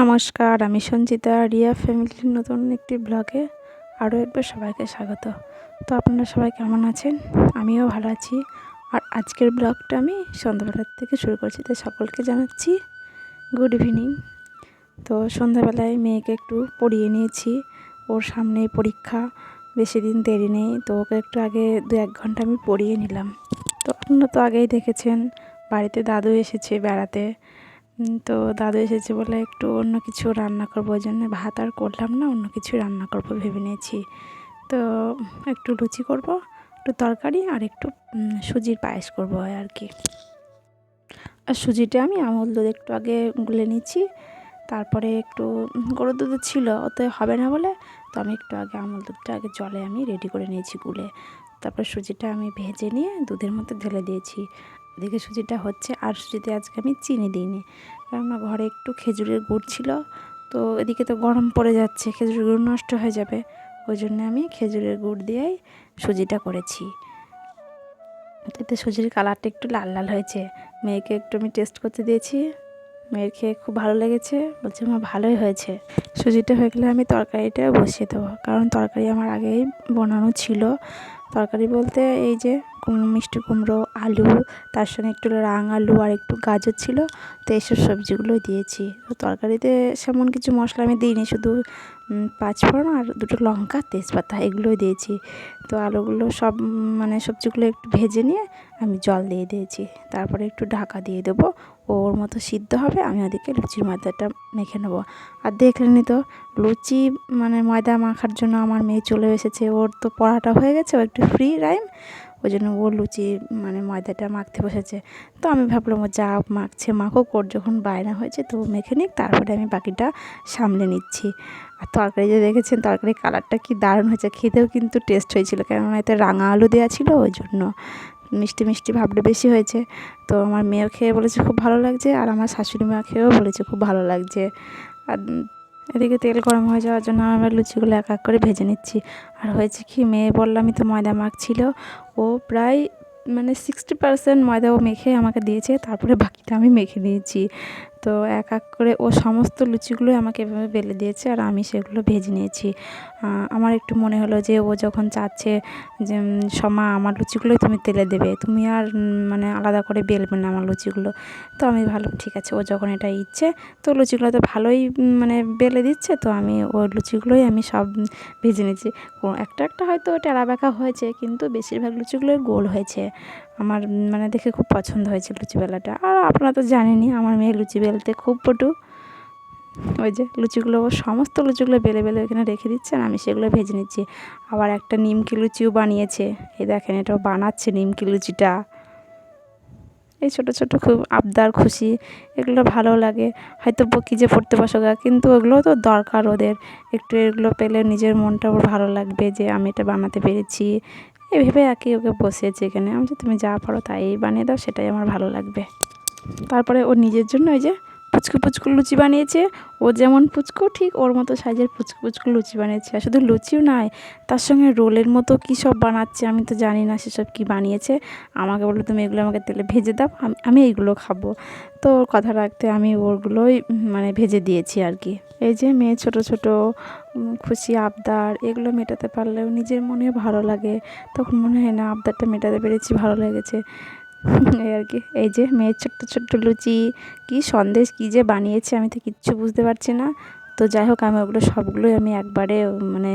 নমস্কার, আমি সঞ্চিতা, রিয়া ফ্যামিলির নতুন একটি ব্লগে আরও একবার সবাইকে স্বাগত। তো আপনারা সবাই কেমন আছেন? আমিও ভালো আছি। আর আজকের ব্লগটা আমি সন্ধ্যাবেলার থেকে শুরু করছি, তাই সকলকে জানাচ্ছি গুড ইভিনিং। তো সন্ধ্যাবেলায় মেয়েকে একটু পড়িয়ে নিয়েছি। ওর সামনে পরীক্ষা, বেশি দিন দেরি নেই, তো ওকে একটু আগে দু এক ঘণ্টা আমি পড়িয়ে নিলাম। তো আপনারা তো আগেই দেখেছেন, বাড়িতে দাদু এসেছে বেড়াতে। তো দাদু এসেছে বলে একটু অন্য কিছু রান্না করব, ওই জন্য ভাত আর করলাম না, অন্য কিছু রান্না করব ভেবে নিয়েছি। তো একটু লুচি করব, একটু তরকারি আর একটু সুজির পায়েস করব আর কি। আর সুজিটা আমি আমল দুধ একটু আগে গুলে নিচ্ছি তারপরে একটু গরুর দুধ ছিল ওতে হবে না বলে, তো আমি একটু আগে আমল দুধটা আগে জলে আমি রেডি করে নিয়েছি গুলে। তারপর সুজিটা আমি ভেজে নিয়ে দুধের মধ্যে ঢেলে দিয়েছি। এদিকে সুজিটা হচ্ছে, আর সুজিতে আজকে আমি চিনি দিইনি। কেননা ঘরে একটু খেজুরের গুড় ছিল, তো এদিকে তো গরম পড়ে যাচ্ছে, খেজুরের গুড় নষ্ট হয়ে যাবে। ওই জন্য আমি খেজুরের গুড় দিয়েই সুজিটা করেছি। এতে সুজির কালারটা একটু লাল লাল হয়েছে। মেয়েকে একটু আমি টেস্ট করতে দিয়েছি। মেয়ের খেয়ে খুব ভালো লেগেছে। বলছে আমার ভালোই হয়েছে। সুজিটা হয়ে গেলে আমি তরকারিটা বসিয়ে দেবো। কারণ তরকারি আমার আগেই বানানো ছিল। তরকারি বলতে এই যে কুম- মিষ্টি কুমড়ো আলু, তার সঙ্গে একটু রাং আলু আর একটু গাজর ছিল। তো এইসব সবজিগুলোই দিয়েছি। তো তরকারিতে সেমন কিছু মশলা আমি দিইনি, শুধু পাঁচফোড়ন আর দুটো লঙ্কা, তেজপাতা এগুলোই দিয়েছি। তো আলুগুলো সব মানে সবজিগুলো একটু ভেজে নিয়ে আমি জল দিয়ে দিয়েছি। তারপরে একটু ঢাকা দিয়ে দেবো। ওর মতো সিদ্ধ হবে, আমি ওদিকে লুচির ময়দাটা মেখে নেব। আর দেখলেনি তো, লুচি মানে ময়দা মাখার জন্য আমার মেয়ে চলে এসেছে। ওর তো পড়াটা হয়ে গেছে, ও একটু ফ্রি টাইম ওই জন্য ও লুচি মানে ময়দাটা মাখতে বসেছে। তো আমি ভাবলাম ও যা মাখছে মাখুক, ওর যখন বায়না হয়েছে তো মেখে নিক, তারপরে আমি বাকিটা সামলে নিচ্ছি। আর তরকারি যে দেখেছেন তরকারির কালারটা কি দারুণ হয়েছে, খেতেও কিন্তু টেস্ট হয়েছিল, কেননা এতে রাঙা আলু দেওয়া ছিল, ওই জন্য মিষ্টি মিষ্টি ভাবটা বেশি হয়েছে। তো আমার মেয়েও খেয়ে বলেছে, খুব ভালো লাগছে। আর আমার শাশুড়ি মা খেয়েও বলেছে, খুব ভালো লাগছে। আর এদিকে তেল গরম হয়ে যাওয়ার জন্য আমরা লুচিগুলো এক এক করে ভেজে নিচ্ছি। আর হয়েছে কি, মেয়ে বললামই তো ময়দা মাখছিল। ও প্রায় মানে সিক্সটি পার্সেন্ট ময়দা ও মেখে আমাকে দিয়েছে, তারপরে বাকিটা আমি মেখে নিয়েছি। তো এক এক করে ও সমস্ত লুচিগুলোই আমাকে এভাবে বেলে দিয়েছে আর আমি সেগুলো ভেজে নিয়েছি। আমার একটু মনে হলো যে ও যখন চাচ্ছে যে সমা, আমার লুচিগুলোই তুমি তেলে দেবে, তুমি আর মানে আলাদা করে বেলবে না আমার লুচিগুলো। তো আমি ভাবলাম ঠিক আছে। ও যখন এটা ইচ্ছে, তো লুচিগুলো তো ভালোই মানে বেলে দিচ্ছে, তো আমি ওই লুচিগুলোই আমি সব ভেজে নিয়েছি। একটা একটা হয়তো টেরা বেঁকা হয়েছে, কিন্তু বেশিরভাগ লুচিগুলোই গোল হয়েছে। আমার মানে দেখে খুব পছন্দ হয়েছে লুচি বেলাটা আর আপনারা তো জানেনই, আমার মেয়ে লুচি বেলতে খুব পটু। ওই যে লুচিগুলো, সমস্ত লুচিগুলো বেলে বেলে ওইখানে রেখে দিচ্ছে আর আমি সেগুলো ভেজে নিচ্ছি। আবার একটা নিমকি লুচিও বানিয়েছে। এই দেখেন, এটাও বানাচ্ছে নিমকি লুচিটা। এই ছোটো ছোটো খুব আবদার খুশি, এগুলো ভালো লাগে। হয়তো বকি যে পড়তে বসো গা, কিন্তু ওগুলো তো দরকার ওদের। একটু এগুলো পেলে নিজের মনটা ওর ভালো লাগবে যে আমি এটা বানাতে পেরেছি। এই ভেবে আর ওকে বসিয়েছি এখানে। আমি তুমি যা পারো তাই বানিয়ে দাও, সেটাই আমার ভালো লাগবে। তারপরে ও নিজের জন্য ওই যে পুচকু লুচি বানিয়েছে। ও যেমন পুচকু, ঠিক ওর মতো সাইজের পুচকু পুচকু লুচি বানিয়েছে। আর শুধু লুচিও নয়, তার সঙ্গে রোলের মতো কী সব বানাচ্ছে আমি তো জানি না সেসব কী বানিয়েছে। আমাকে বলল, তুমি এগুলো আমাকে তেলে ভেজে দাও, আমি এইগুলো খাব। তো ওর কথা রাখতে আমি ওরগুলোই মানে ভেজে দিয়েছি আর কি। এই যে মেয়ে ছোট ছোট খুশি আবদার, এগুলো মেটাতে পারলেও নিজের মনেও ভালো লাগে। তখন মনে হয়, না, আবদারটা মেটাতে পেরেছি, ভালো লেগেছে। এই আর কি। এই যে মেয়ের ছোট্ট ছোট্ট লুচি, কি সন্দেশ, কী যে বানিয়েছে আমি তো কিচ্ছু বুঝতে পারছি না। তো যাই হোক, আমি ওগুলো সবগুলোই আমি একবারে মানে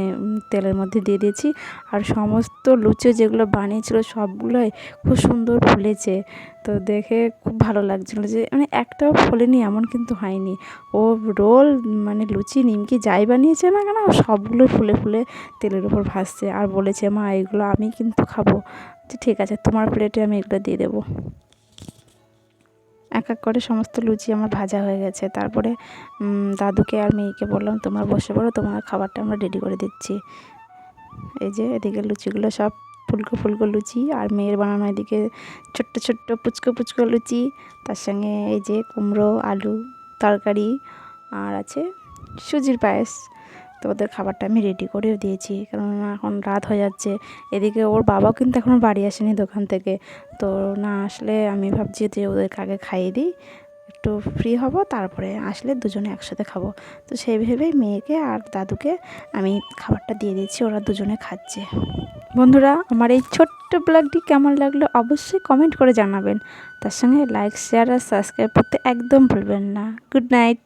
তেলের মধ্যে দিয়ে দিয়েছি। আর সমস্ত লুচি যেগুলো বানিয়েছিল সবগুলোই খুব সুন্দর ফুলেছে। তো দেখে খুব ভালো লাগছিল যে মানে একটাও ফোলেনি, এমন কিন্তু হয়নি। ও রোল মানে লুচি, নিমকি যাই বানিয়েছে না কেন, সবগুলো ফুলে ফুলে তেলের উপর ভাসছে। আর বলেছে, মা, এগুলো আমি কিন্তু খাব। যে ঠিক আছে। তোমার প্লেটে আমি এগুলো দিয়ে দেবো। এক এক করে সমস্ত লুচি আমার ভাজা হয়ে গেছে। তারপরে দাদুকে আর মেয়েকে বললাম, তোমরা বসে পড়ো, তোমার খাবারটা আমরা রেডি করে দিচ্ছি। এই যে, এদিকে লুচিগুলো সব ফুলকো ফুলকো লুচি আর মেয়ের বানানো এদিকে ছোট্ট ছোট্ট পুচকো পুচকো লুচি। তার সঙ্গে এই যে কুমড়ো, আলু, তরকারি আর আছে সুজির পায়েস। তো ওদের খাবারটা আমি রেডি করেও দিয়েছি। কেননা এখন রাত হয়ে যাচ্ছে। এদিকে ওর বাবাও কিন্তু এখনও বাড়ি আসেনি দোকান থেকে। তো না আসলে আমি ভাবছি যে ওদেরকে আগে খাইয়ে দিই। একটু ফ্রি হব, তারপরে আসলে দুজনে একসাথে খাব। তো সেই ভেবেই মেয়েকে আর দাদুকে আমি খাবারটা দিয়ে দিচ্ছি ওরা দুজনে খাচ্ছে। বন্ধুরা, আমার এই ছোট্ট ব্লগটি কেমন লাগল অবশ্যই কমেন্ট করে জানাবেন। তার সঙ্গে লাইক শেয়ার আর সাবস্ক্রাইব করতে একদম ভুলবেন না। Good night